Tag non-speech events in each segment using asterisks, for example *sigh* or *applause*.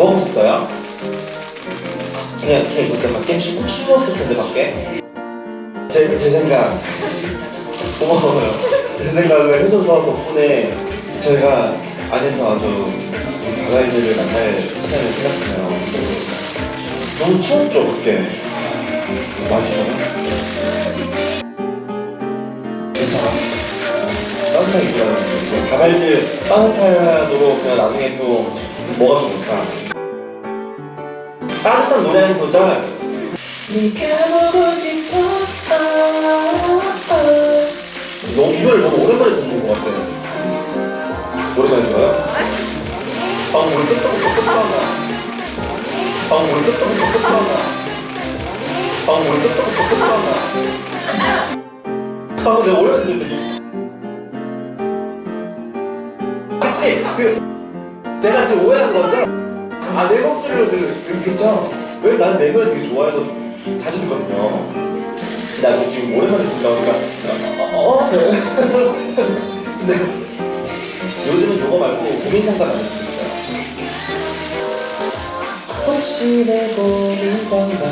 뭐 하셨어요? 그냥 그냥 있었어요. 밖에 춥고 추웠을 텐데 밖에. 제, 제 생각 고마워요. 제 생각을 해줘서 덕분에 저희가 안에서 아주 가가이들을 만날 시간을 생각해요. 너무 추웠죠 그때. 추워요? 괜찮아. 따뜻하게 입어야 가발들 따뜻하도록 제가 나중에 또 뭐가 좋을까? 따뜻한 노래 한 소절 네가 보고 싶어 너무 이거를 너무 오랜만에 듣는 것 같아 오랜만에 들어요? 방금 우리 끝부터 끝나가 방금 우리 끝부터 끝나가 방금 우리 끝부터 끝나가 방금 내가 오랜만에 듣는 그치? 그 내가 지금 오해한 거죠? 아 내 목소리로 들으겠죠? 왜 나는 내 노래 되게 좋아해서 자주 듣거든요 나도 지금 오랜만에 듣다 보니까 어? 어? 네. *laughs* 근데 요즘은 이거 말고 고민 상담 많이 듣고 혹시 내 고민 상담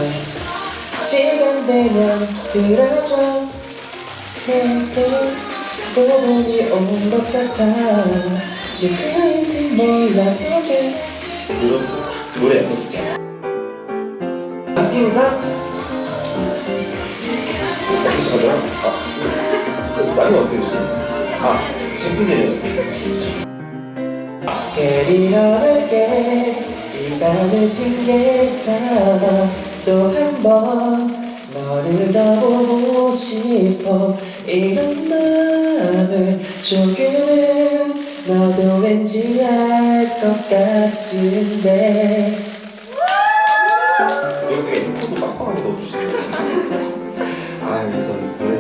시간 되면 들어줘 내게 고민이 온 것 같아 누구인지 몰라도 돼 안띵상? 어떻게 찾아요? 아, 쌍이 어떻게 되지? 아, 너에게 시간을 핑계 삼아 또한 번 너를 더 보고 싶어 이런 마음을 조금은 너도 왠지 알 것 같은데 되게 인프도 빡빡하게 넣어주시네요 아, 그래서 노래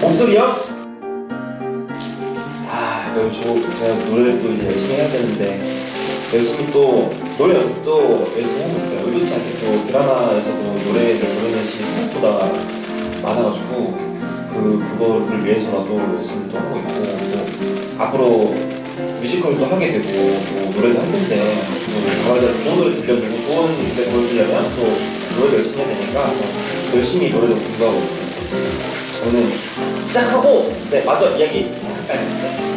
목소리요? 아, 그럼 저 제가 노래를 또 이제 열심히 해야 되는데 열심히 또 노래 연습도 열심히 하고 있어요. 의도치 않게 또 드라마에서도 노래를 부르는 시이 생각보다 많아가지고 그 그거를 위해서라도 열심히 또 하고 있고 또 앞으로 뮤지컬도 하게 되고 또 노래도 할 텐데 또 가만히 좋은 노래 들려주고 좋은 무대 보여주려면 또 노래 열심히 해야 되니까 그래서 열심히 노래도 공부하고. 저는 시작하고 네 맞아 이야기 잠깐